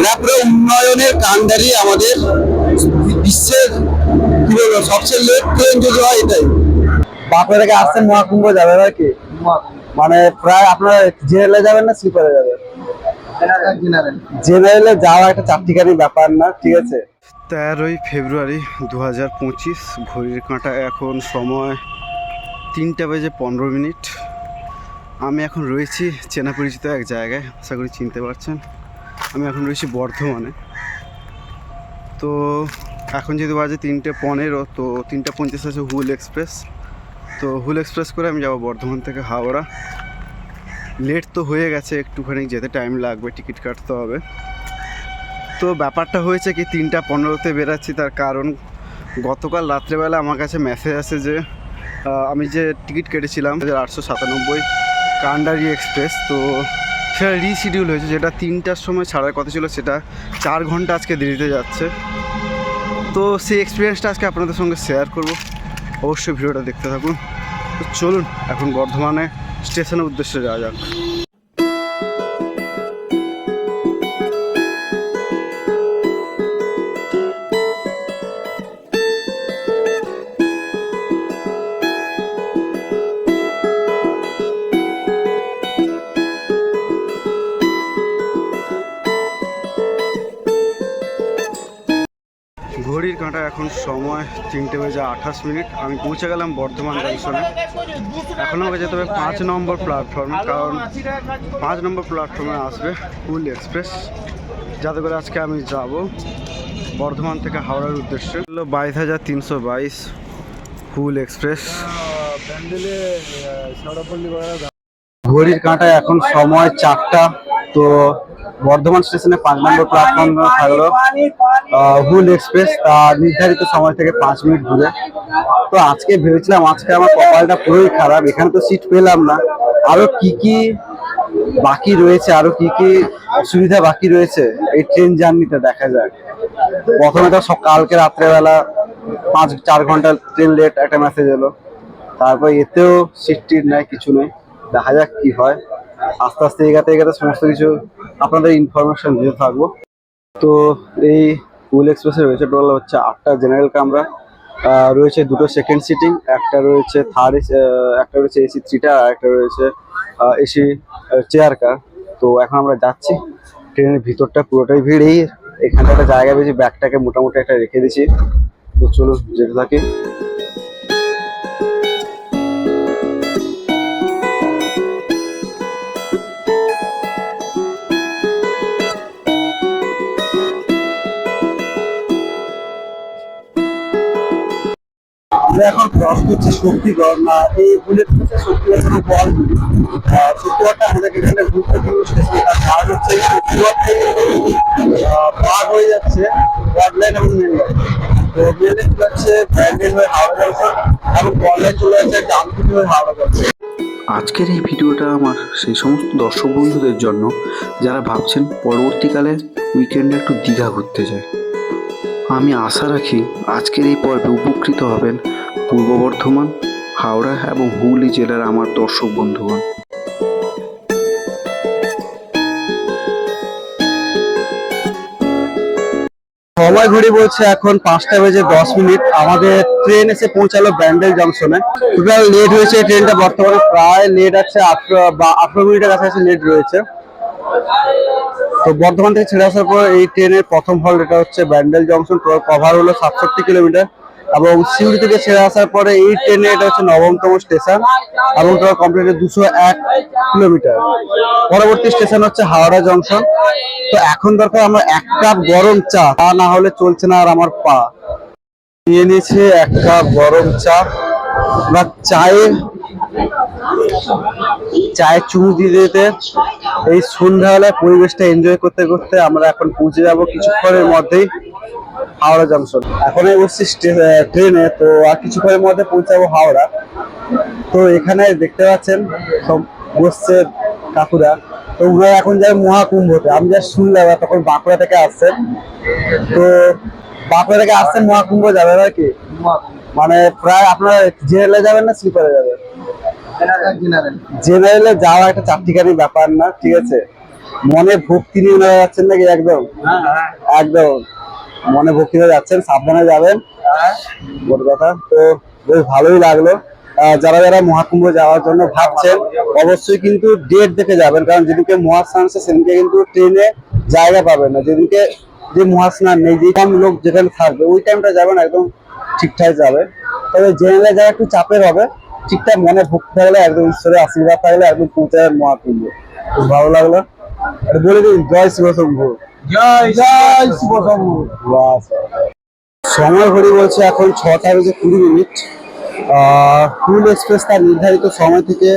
এরা পুরো উন্নয়নের কাণ্ডারি আমাদের বিশ্বের কি বলব সবচেয়ে লেট ট্রেন যদি হয় এটাই। বাপের থেকে আসছেন মহাকুম্ভ যাবে আর কি? মানে প্রায় আপনারা জেনারেলে যাবেন না স্লিপারে যাবেন? জেনারেলে যাওয়া একটা চারটিখানি ব্যাপার না ঠিক আছে? তেরোই ফেব্রুয়ারি দু হাজার পঁচিশ ঘড়ির কাঁটা এখন সময় তিনটা বেজে পনেরো মিনিট। আমি এখন রয়েছি চেনা পরিচিত এক জায়গায় আশা করি চিনতে পারছেন। আমি এখন রয়েছি বর্ধমানে। তো এখন যেহেতু বাজে তিনটে পনেরো, তো তিনটা পঞ্চাশ আছে হুল এক্সপ্রেস। তো হুল এক্সপ্রেস করে আমি যাব বর্ধমান থেকে হাওড়া। লেট তো হয়ে গেছে, একটুখানি যেতে টাইম লাগবে, টিকিট কাটতে হবে। তো ব্যাপারটা হয়েছে কি, তিনটা পনেরোতে বেরাচ্ছি, তার কারণ গতকাল রাত্রেবেলা আমার কাছে মেসেজ আসে যে আমি যে টিকিট কেটেছিলাম আটশো সাতানব্বই কান্ডারি এক্সপ্রেস, তো সেটা রিশিডিউল হয়েছে, যেটা তিনটার সময় ছাড়ার কথা ছিল, সেটা চার ঘণ্টা আজকে দেরিতে যাচ্ছে। তো সেই এক্সপিরিয়েন্সটা আজকে আপনাদের সঙ্গে শেয়ার করব। অবশ্যই ভিডিওটা দেখতে থাকুন। তো চলুন, এখন বর্ধমানে স্টেশনের উদ্দেশ্যে যাওয়া যাক। এখন সময় তিনটে বেজে আঠাশ মিনিট। আমি পৌঁছে গেলাম বর্ধমান জংশনে এখন আমাকে যেতে হবে পাঁচ নম্বর প্ল্যাটফর্মে কারণ পাঁচ নম্বর প্ল্যাটফর্মে আসবে হুল এক্সপ্রেস যাতে করে আজকে আমি যাব বর্ধমান থেকে হাওড়ার উদ্দেশ্যে। হলো বাইশ হাজার তিনশো বাইশ হুল এক্সপ্রেস ঘড়ির কাঁটা এখন সময় চারটা। তো বর্ধমান স্টেশনে পাঁচ নম্বর প্ল্যাটফর্ম থাকল হুল এক্সপ্রেস তার নির্ধারিত সময় থেকে পাঁচ মিনিট ঘুরে তো আজকে ভেবেছিলাম, আজকে আমার কপালটা পুরোই খারাপ, এখানে তো সিট পেলাম না। আরও কি কি বাকি রয়েছে, আরও কি কি অসুবিধা বাকি রয়েছে, এই ট্রেন জার্নিতে দেখা যাক। প্রথমে তো সব কালকে রাত্রেবেলা পাঁচ, চার ঘণ্টা ট্রেন লেট একটা মেসেজ এলো। তারপর এতেও সিট টিট নাই, কিছু নেই। দেখা যাক কি হয়। আস্তে আস্তে এগাতে এগাতে সমস্ত কিছু আপনাদের ইনফরমেশন দিতে থাকব। তো এই হুল এক্সপ্রেসে রয়েছে টোটাল হচ্ছে আটটা জেনারেল কামরা রয়েছে দুটো সেকেন্ড সিটিং একটা রয়েছে থার্ড একটা রয়েছে এসি থ্রিটা আর একটা রয়েছে এসি চেয়ার কার তো এখন আমরা যাচ্ছি, ট্রেনের ভিতরটা পুরোটাই ভিড়। এই এখানে একটা জায়গা পেয়েছি ব্যাগটাকে মোটামুটি একটা রেখে দিয়েছি। তো চলুন, যেতে থাকি। আমরা এখন ক্রস করছি শক্তিগড় না, এই বুলেট হচ্ছে শক্তিগড় বল। শক্তিগড়টা আমাদের এখানে গুরুত্বপূর্ণ স্টেশন তার হচ্ছে পার হয়ে যাচ্ছে। লাইন এবং মেন তো চলে যাচ্ছে ব্র্যান্ডেড হয়ে হাওড়া এবং চলে যাচ্ছে জামকুটি হয়ে হাওড়া জংশন আজকের এই ভিডিওটা আমার সেই সমস্ত দর্শক বন্ধুদের জন্য, যারা ভাবছেন পরবর্তীকালে উইকেন্ডে একটু দীঘা ঘুরতে যায় আমি আশা রাখি আজকের এই পর্বে উপকৃত হবেন পূর্ব বর্ধমান, হাওড়া এবং হুগলি জেলার আমার দর্শক বন্ধুগণ। সময় ঘড়ি বলছে এখন পাঁচটা বেজে দশ মিনিট। আমাদের ট্রেন এসে পৌঁছালো ব্যান্ডেল জংশনে টোটাল লেট হয়েছে ট্রেনটা বর্তমানে প্রায় লেট আছে, আঠারো বা আঠারো মিনিটের কাছাকাছি লেট রয়েছে। তো বর্ধমান থেকে ছেড়ে আসার পর এই ট্রেনের প্রথম হল এটা হচ্ছে ব্যান্ডেল জংশন কভার হলো সাতষট্টি কিলোমিটার। এবং সিউড়ি থেকে ছেড়ে আসার পরে এই ট্রেনে এটা হচ্ছে নবমতম স্টেশন এবং টোটাল কমপ্লিট দুশো এক কিলোমিটার। পরবর্তী স্টেশন হচ্ছে হাওড়া জংশন তো এখন দরকার আমার এক কাপ গরম চা, তা না হলে চলছে না আর আমার পা। নিয়ে নিয়েছে এক কাপ গরম চা। বা চায়ে চায়ের চুমু দিয়ে দিতে এই সন্ধ্যাবেলায় পরিবেশটা এনজয় করতে করতে আমরা এখন পৌঁছে যাব কিছুক্ষণের মধ্যেই হাওড়া জংশন এখন বসছি ট্রেনে তো আর কিছুক্ষণের মধ্যে পৌঁছাবো হাওড়া। তো এখানে দেখতে পাচ্ছেন সব বসছে কাকুরা। তো উনারা এখন যায় মহাকুম্ভতে আমি যা শুনলাম তখন বাঁকুড়া থেকে আসছেন। তো বাঁকুড়া থেকে আসছেন মহাকুম্ভ যাবে আর কি? মানে প্রায় আপনারা জেলে যাবেন না স্লিপারে যাবেন? জেনারেলে। যাওয়া একটা চারটিখানি ব্যাপার না ঠিক আছে? মনে ভক্তি নিয়ে ওনারা যাচ্ছেন নাকি একদম? একদম। মনে ভক্তি নিয়ে যাচ্ছেন সাবধানে যাবেন। বড় কথা। তো বেশ ভালোই লাগল। যারা যারা মহাকুম্ভ যাওয়ার জন্য ভাবছেন অবশ্যই কিন্তু ডেট দেখে যাবেন। কারণ যেদিনকে মহাস্নান সেদিনকে কিন্তু ট্রেনে জায়গা পাবেন না। যেদিনকে যে মহাস্নান নেই যে কম লোক যেখানে থাকবে ওই টাইমটা যাবেন একদম ঠিকঠাক যাবে। তবে জেনারেলে যারা একটু চাপের হবে ঠিকঠাক মনে ভক্তি থাকলে একদম ঈশ্বরের আশীর্বাদ থাকলে একদম পৌঁছে যাবেন মহাকুম্ভ খুব ভালো লাগল। আর বলে দিন জয় শিবশম্ভু জয় জয় শিবশম্ভু সময় ঘড়ি বলছে এখন ছটা বেজে কুড়ি মিনিট। ফুল এক্সপ্রেস তার নির্ধারিত সময় থেকে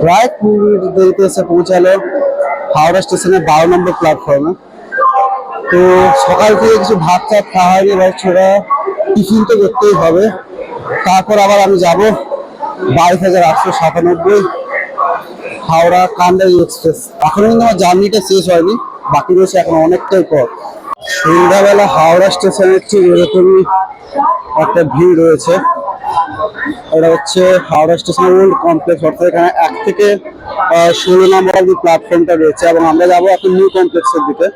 প্রায় কুড়ি মিনিট দেরিতে এসে পৌঁছালো হাওড়া স্টেশনে বারো নম্বর প্ল্যাটফর্মে তো সকাল থেকে কিছু ভাত টাত খাওয়া হয়নি এবার ছোড়া টিফিন তো করতেই হবে। তারপর আবার আমি যাব। বাইশ হাজার আটশো সাতানব্বই হাওড়া কান্দাই এক্সপ্রেস। এখনও কিন্তু আমার জার্নিটা শেষ হয়নি, বাকি রয়েছে এখন অনেকটাই পথ সন্ধ্যাবেলা হাওড়া স্টেশনের ঠিক এরকমই একটা ভিড় রয়েছে। এটা হচ্ছে হাওড়া স্টেশন ওল্ড কমপ্লেক্স অর্থাৎ এখানে এক থেকে ষোলো নম্বর অব্দি প্ল্যাটফর্মটা রয়েছে এবং আমরা যাব এখন নিউ কমপ্লেক্সের দিকে।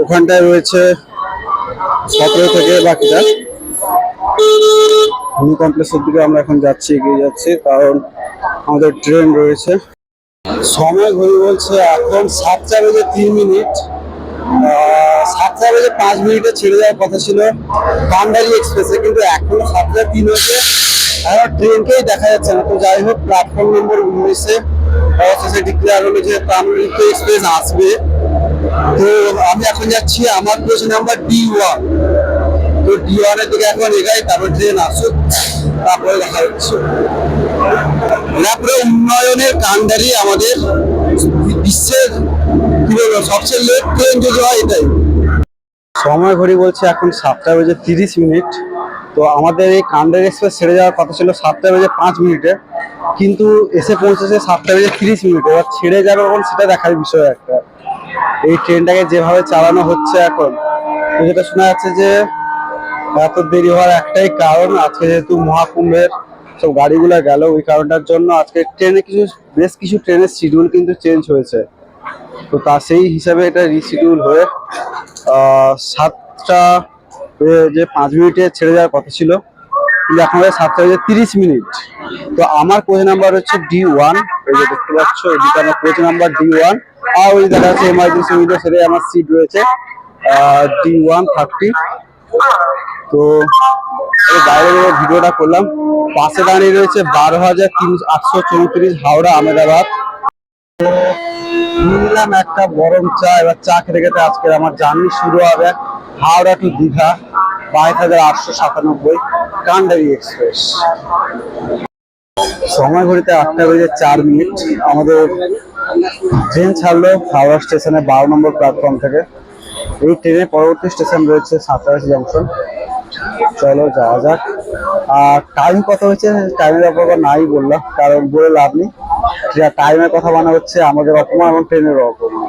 ওখানটায় রয়েছে সতেরো থেকে বাকিটা। নিউ কমপ্লেক্সের দিকে আমরা এখন যাচ্ছি, এগিয়ে যাচ্ছি, কারণ আমাদের ট্রেন রয়েছে। সময় ঘড়ি বলছে এখন সাতটা বেজে তিন মিনিট। সাতটা বেজে পাঁচ মিনিটে ছেড়ে যাওয়ার কথা ছিল কান্ডারি এক্সপ্রেসে কিন্তু এখনও সাতটা তিন হয়েছে। এখন ট্রেনকেই দেখা যাচ্ছে না। তো যাই হোক প্ল্যাটফর্ম নম্বর উনিশে অবশেষে ডিক্লেয়ার হলো যে প্রাণমৃত এক্সপ্রেস আসবে। তো আমি এখন যাচ্ছি, আমার কোচ নাম্বার ডি ওয়ান তো ডি ওয়ানের দিকে এখন এগাই, তারপর ট্রেন আসুক, তারপরে দেখা হচ্ছে। তারপরে উন্নয়নের কান্ডারি আমাদের বিশ্বের কি বলব, সবচেয়ে লেট ট্রেন যদি হয় এটাই। সময় ঘড়ি বলছে এখন সাতটা বেজে তিরিশ মিনিট। তো আমাদের এই কান্ডারি এক্সপ্রেস ছেড়ে যাওয়ার কথা ছিল সাতটা বেজে পাঁচ মিনিটে। কিন্তু এসে পৌঁছেছে সাতটা বেজে তিরিশ মিনিটে। এবার ছেড়ে যাবে কখন সেটা দেখার বিষয় একটা। এই ট্রেনটাকে যেভাবে চালানো হচ্ছে এখন, তো যেটা শোনা যাচ্ছে যে এত দেরি হওয়ার একটাই কারণ, আজকে যেহেতু মহাকুম্ভের সব গাড়িগুলো গেল, ওই কারণটার জন্য আজকে ট্রেনে কিছু, বেশ কিছু ট্রেনের শিডিউল কিন্তু চেঞ্জ হয়েছে। তো তা সেই হিসাবে এটা রিশিডিউল হয়ে সাতটা যে পাঁচ মিনিটে ছেড়ে যাওয়ার কথা ছিল, কিন্তু এখন সাতটা বেজে তিরিশ মিনিট। তো আমার কোচ নাম্বার হচ্ছে ডি ওয়ান এই যে দেখতে পাচ্ছ এদিকে আমার কোচ নাম্বার ডি ওয়ান আর ওই দেখা যাচ্ছে এমার্জেন্সি উইন্ডো সেটাই আমার সিট রয়েছে ডি ওয়ান থার্টি তো বাইরে ভিডিওটা করলাম। পাশে দাঁড়িয়ে রয়েছে বারো হাজার তিন আটশো চৌত্রিশ হাওড়া আহমেদাবাদ। নিলাম একটা গরম চা, এবার চা খেতে খেতে আজকের আমার জার্নি শুরু হবে হাওড়া টু দীঘা বাইশ হাজার আটশো সাতানব্বই কান্ডারি এক্সপ্রেস। সময় ঘড়িতে আটটা বেজে চার মিনিট। আমাদের ট্রেন ছাড়লো হাওড়া স্টেশনে বারো নম্বর প্ল্যাটফর্ম থেকে। এই ট্রেনের পরবর্তী স্টেশন রয়েছে সাঁতরাগাছি জংশন। চলো যাওয়া যাক। আর টাইম কত হয়েছে? টাইমের ব্যাপার নাই বললাম, কারণ বলে লাভ নেই। টাইমের কথা বানা হচ্ছে, আমাদের অপমান এবং ট্রেনের অপমান।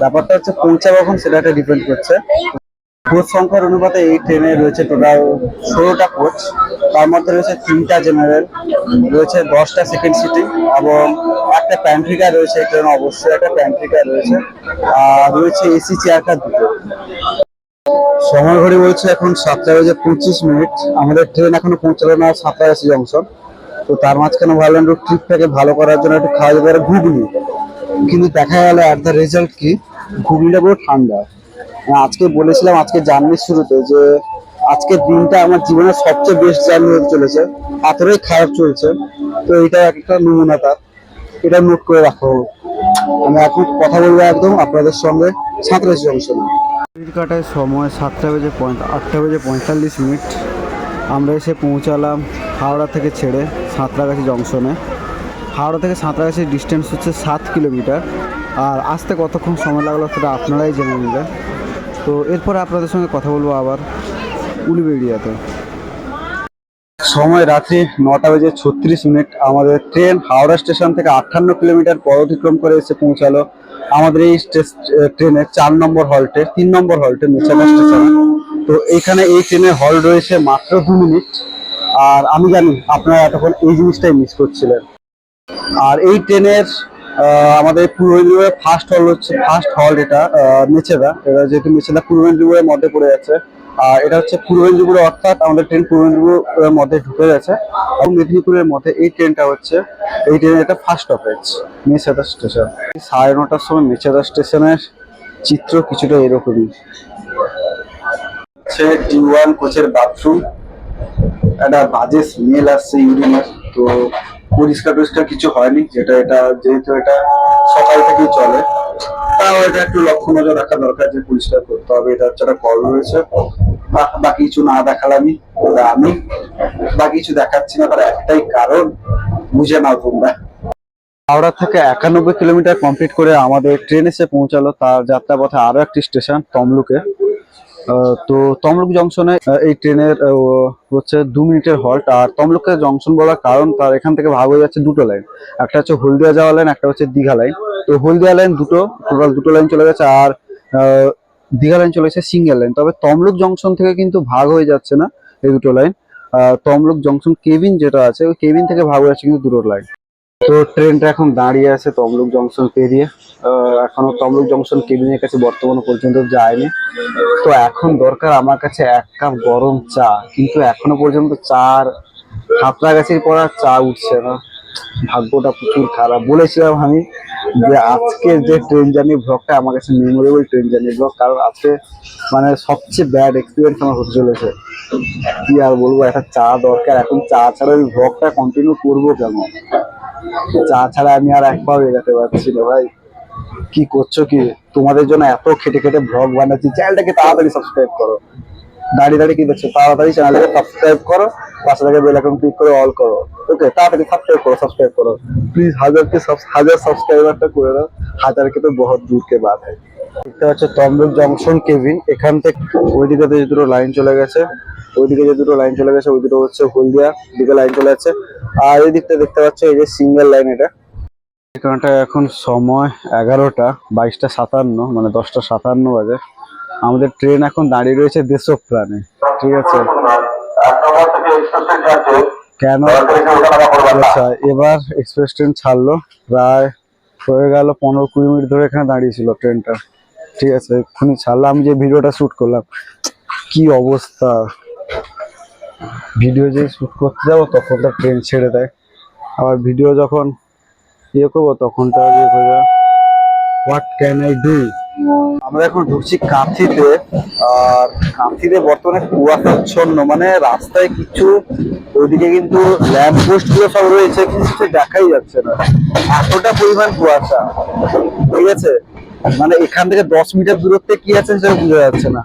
ব্যাপারটা হচ্ছে, পৌঁছাবে কখন সেটা একটা ডিপেন্ড করছে। কোচ সংখ্যার অনুপাতে এই ট্রেনে রয়েছে টোটাল ষোলোটা কোচ তার মধ্যে রয়েছে তিনটা জেনারেল রয়েছে দশটা সেকেন্ড সিটিং এবং একটা প্যান্ট্রিকার রয়েছে এই ট্রেনে অবশ্যই একটা প্যান্ট্রিকার রয়েছে। আর রয়েছে এসি চেয়ারটা দুটো। সময় ঘড়ি বলছে এখন সাতটা বেজে পঁচিশ মিনিট। আমাদের ট্রেন এখনও পৌঁছালো না সাঁতরাগাছি জংশন তো তার মাঝখানে ভাবলাম একটু ট্রিপটাকে ভালো করার জন্য একটু খাওয়া পারে ঘুগনি। কিন্তু দেখা গেল এট দ্য রেজাল্ট কি? ঘুগনিটা পুরো ঠান্ডা। আমি আজকে বলেছিলাম, আজকে জার্নির শুরুতে যে আজকের দিনটা আমার জীবনের সবচেয়ে বেস্ট জার্নি হতে চলেছে। এতটাই খারাপ চলছে। তো এটা একটা নমুনা তার। এটা নোট করে রাখো। আমি এখন কথা বলব একদম আপনাদের সঙ্গে সাঁতরাগাছি জংশনে কাটায় সময় সাতটা বেজে আটটা বেজে পঁয়তাল্লিশ মিনিট। আমরা এসে পৌঁছালাম হাওড়া থেকে ছেড়ে সাঁতরাগাছি জংশনে। হাওড়া থেকে সাঁতরাগাছির ডিস্টেন্স হচ্ছে সাত কিলোমিটার। আর আসতে কতক্ষণ সময় লাগল সেটা আপনারাই জেনে নেবেন। তো এরপরে আপনাদের সঙ্গে কথা বলব আবার উলুবেড়িয়াতে। সময় রাত্রি নটা বেজে ছত্রিশ মিনিট। আমাদের ট্রেন হাওড়া স্টেশন থেকে আটান্ন কিলোমিটার পর অতিক্রম করে এসে পৌঁছালো আমাদের এই ট্রেনের চার নম্বর হল্টে, তিন নম্বর হল্টে মেচাকা স্টেশন। তো এইখানে এই ট্রেনের হল রয়েছে মাত্র দু মিনিট। আর আমি জানি আপনারা এতক্ষণ এই জিনিসটাই মিস করছিলেন। আর এই ট্রেনের আমাদের পূর্ব মেদিনীপুরের ফার্স্ট হল হচ্ছে ফার্স্ট হল এটা মেচেদা এটা যেহেতু মেচেদা পূর্ব মেদিনীপুরের মধ্যে পড়ে যাচ্ছে আর এটা হচ্ছে পূর্ব মেদিনীপুরে, অর্থাৎ আমাদের ট্রেন পূর্ব মেদিনীপুরের মধ্যে ঢুকে গেছে। এবং মেদিনীপুরের মধ্যে এই ট্রেনটা হচ্ছে, এই ট্রেনের এটা ফার্স্ট স্টপেজ মেচেদা স্টেশন সাড়ে নটার সময় মেচেদা স্টেশনের চিত্র কিছুটা এরকমই। হচ্ছে ডি ওয়ান কোচের বাথরুম একটা বাজে স্মেল আসছে ইউরিনের তো পরিষ্কার টরিষ্কার কিছু হয়নি, যেটা এটা যেহেতু এটা সকাল থেকেই চলে। তাও এটা একটু লক্ষ্য নজর রাখা দরকার যে পরিষ্কার করতে হবে, এটা হচ্ছে একটা কল রয়েছে। বাকি কিছু না দেখালামই ওটা আমি। বাকি কিছু দেখাচ্ছি না, তার একটাই কারণ, বুঝে নাও তোমরা। হাওড়া থেকে একানব্বই কিলোমিটার কমপ্লিট করে আমাদের ট্রেন এসে পৌঁছালো তার যাত্রাপথে আরও একটি স্টেশন তমলুকে। তো তমলুক জংশনে এই ট্রেনের হচ্ছে দু মিনিটের হল্ট আর তমলুকের জংশন বলার কারণ তার এখান থেকে ভাগ হয়ে যাচ্ছে দুটো লাইন একটা হচ্ছে হলদিয়া যাওয়া লাইন একটা হচ্ছে দীঘা লাইন তো হলদিয়া লাইন দুটো টোটাল দুটো লাইন চলে গেছে। আর দীঘা লাইন চলে গেছে সিঙ্গেল লাইন তবে তমলুক জংশন থেকে কিন্তু ভাগ হয়ে যাচ্ছে না এই দুটো লাইন তমলুক জংশন কেবিন যেটা আছে, ওই কেবিন থেকে ভাগ হয়ে যাচ্ছে কিন্তু দুটো লাইন তো ট্রেনটা এখন দাঁড়িয়ে আছে তমলুক জংশন পেরিয়ে এখনও তমলুক জংশন কেবিনের কাছে বর্তমান পর্যন্ত যায়নি। তো এখন দরকার আমার কাছে এক কাপ গরম চা। কিন্তু এখনও পর্যন্ত চার সাঁতরাগাছির পর আর চা উঠছে না। ভাগ্যটা প্রচুর খারাপ। বলেছিলাম আমি যে আজকের যে ট্রেন জার্নি ব্লগটা আমার কাছে মেমোরেবল ট্রেন জার্নি ব্লগ কারণ আজকে মানে সবচেয়ে ব্যাড এক্সপিরিয়েন্স আমার হতে চলেছে। কি আর বলব, একটা চা দরকার, এখন চা ছাড়া ওই ব্লগটা কন্টিনিউ করব কেমন চা ছাড়া আমি আর এক পাও এগাতে পারছি না ভাই। কি করছ কি? তোমাদের জন্য এত খেটে খেটে ব্লগ বানাচ্ছি। চ্যানেলটাকে তাড়াতাড়ি সাবস্ক্রাইব করো। দাঁড়িয়ে দাঁড়িয়ে কি দেখছ? তাড়াতাড়ি চ্যানেলটাকে সাবস্ক্রাইব করো, পাশে থেকে বেল আইকন ক্লিক করে অল করো। ওকে তাড়াতাড়ি সাবস্ক্রাইব করো সাবস্ক্রাইব করো। প্লিজ হাজারকে হাজার সাবস্ক্রাইবারটা করে দাও, হাজারকে তো বহুত দূর কে বাত है এটা হচ্ছে তমলুক জংশন কেবিন এখান থেকে ওইদিকে যে দুটো লাইন চলে গেছে ওইদিকে যে দুটো লাইন চলে গেছে, ওই দুটো হচ্ছে হলদিয়া দিকে লাইন চলে যাচ্ছে। আর এই দিকটা দেখতে পাচ্ছ, এই যে সিঙ্গেল লাইন এটা। এখানটা এখন সময় এগারোটা, বাইশটা সাতান্ন মানে দশটা সাতান্ন বাজে। আমাদের ট্রেন এখন দাঁড়িয়ে রয়েছে দেশপ্রাণে। ঠিক আছে? কেন? আচ্ছা এবার এক্সপ্রেস ট্রেন ছাড়লো। প্রায় হয়ে গেল পনেরো কুড়ি মিনিট ধরে এখানে দাঁড়িয়েছিল ট্রেনটা ঠিক আছে, এক্ষুনি ছাড়লো। আমি যে ভিডিওটা শ্যুট করলাম, কি অবস্থা? ভিডিও যে শ্যুট করতে যাব, তখন তো ট্রেন ছেড়ে দেয়। আবার ভিডিও যখন ইয়ে করব, তখন তখনটা ইয়ে যায় হোয়াট ক্যান আই ডু আমরা এখন ঢুকছি কাঁথিতে। আর কাঁথিতে বর্তমানে কুয়াশাচ্ছন্ন মানে রাস্তায় কিছু ওইদিকে কিন্তু ল্যাম্প পোস্টগুলো সব রয়েছে কিছু দেখাই যাচ্ছে না। এতটা পরিমাণ কুয়াশা, ঠিক আছে? মানে এখান থেকে দশ মিটার দূরত্বে কি আছে সেটা বোঝা যাচ্ছে না।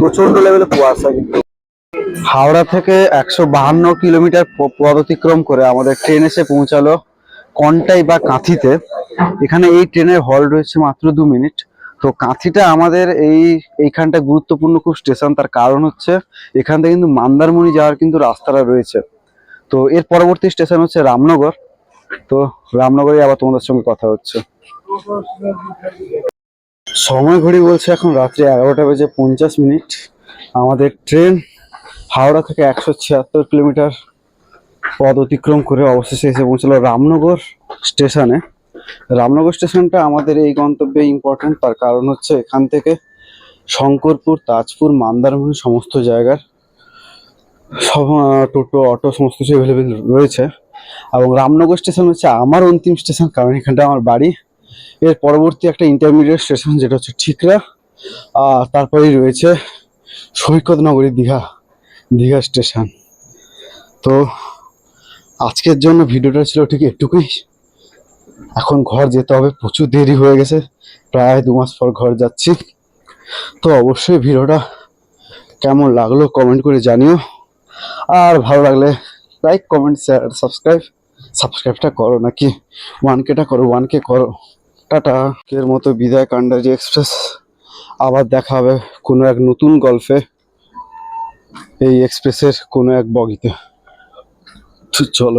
প্রচণ্ড লেভেলে কুয়াশা কিন্তু। হাওড়া থেকে একশো বাহান্ন কিলোমিটার পথ অতিক্রম করে আমাদের ট্রেন এসে পৌঁছালো কন্টাই বা কাঁথিতে। এখানে এই ট্রেনের হল রয়েছে মাত্র দু মিনিট। তো কাঁথিটা আমাদের এই এইখানটা গুরুত্বপূর্ণ খুব স্টেশন, তার কারণ হচ্ছে এখান থেকে কিন্তু মান্দারমণি যাওয়ার কিন্তু রাস্তাটা রয়েছে। তো এর পরবর্তী স্টেশন হচ্ছে রামনগর। তো রামনগরে আবার তোমাদের সঙ্গে কথা হচ্ছে। সময় ঘড়ি বলছে এখন রাত্রি এগারোটা বেজে পঞ্চাশ মিনিট। আমাদের ট্রেন হাওড়া থেকে একশো ছিয়াত্তর কিলোমিটার পথ অতিক্রম করে অবশেষে এসে পৌঁছলো রামনগর স্টেশনে। রামনগর স্টেশনটা আমাদের এই গন্তব্যে ইম্পর্টেন্ট তার কারণ হচ্ছে এখান থেকে শঙ্করপুর, তাজপুর, মন্দারমণি সমস্ত জায়গার সব টোটো, অটো সমস্ত কিছু অ্যাভেলেবেল রয়েছে। এবং রামনগর স্টেশন হচ্ছে আমার অন্তিম স্টেশন, কারণ এখানটা আমার বাড়ি। এর পরবর্তী একটা ইন্টারমিডিয়েট স্টেশন যেটা হচ্ছে ঠিকরা। আর তারপরেই রয়েছে সৈকত নগরী দীঘা দীঘা স্টেশন। তো আজকের জন্য ভিডিওটা ছিল ঠিক এটুকুই। এখন ঘর যেতে হবে, প্রচুর দেরি হয়ে গেছে, প্রায় দু মাস পর ঘর যাচ্ছি। তো অবশ্যই ভিডিওটা কেমন লাগল কমেন্ট করে জানিও। আর ভালো লাগলে লাইক কমেন্ট শেয়ার সাবস্ক্রাইব সাবস্ক্রাইবটা করো নাকি? ওয়ান কেটা করো ওয়ান কে করো। টাটা। এর মতো বিদায় কান্ডারি এক্সপ্রেস আবার দেখা হবে কোনো এক নতুন গল্পে, এই এক্সপ্রেসের কোনো এক বগিতে। চলো।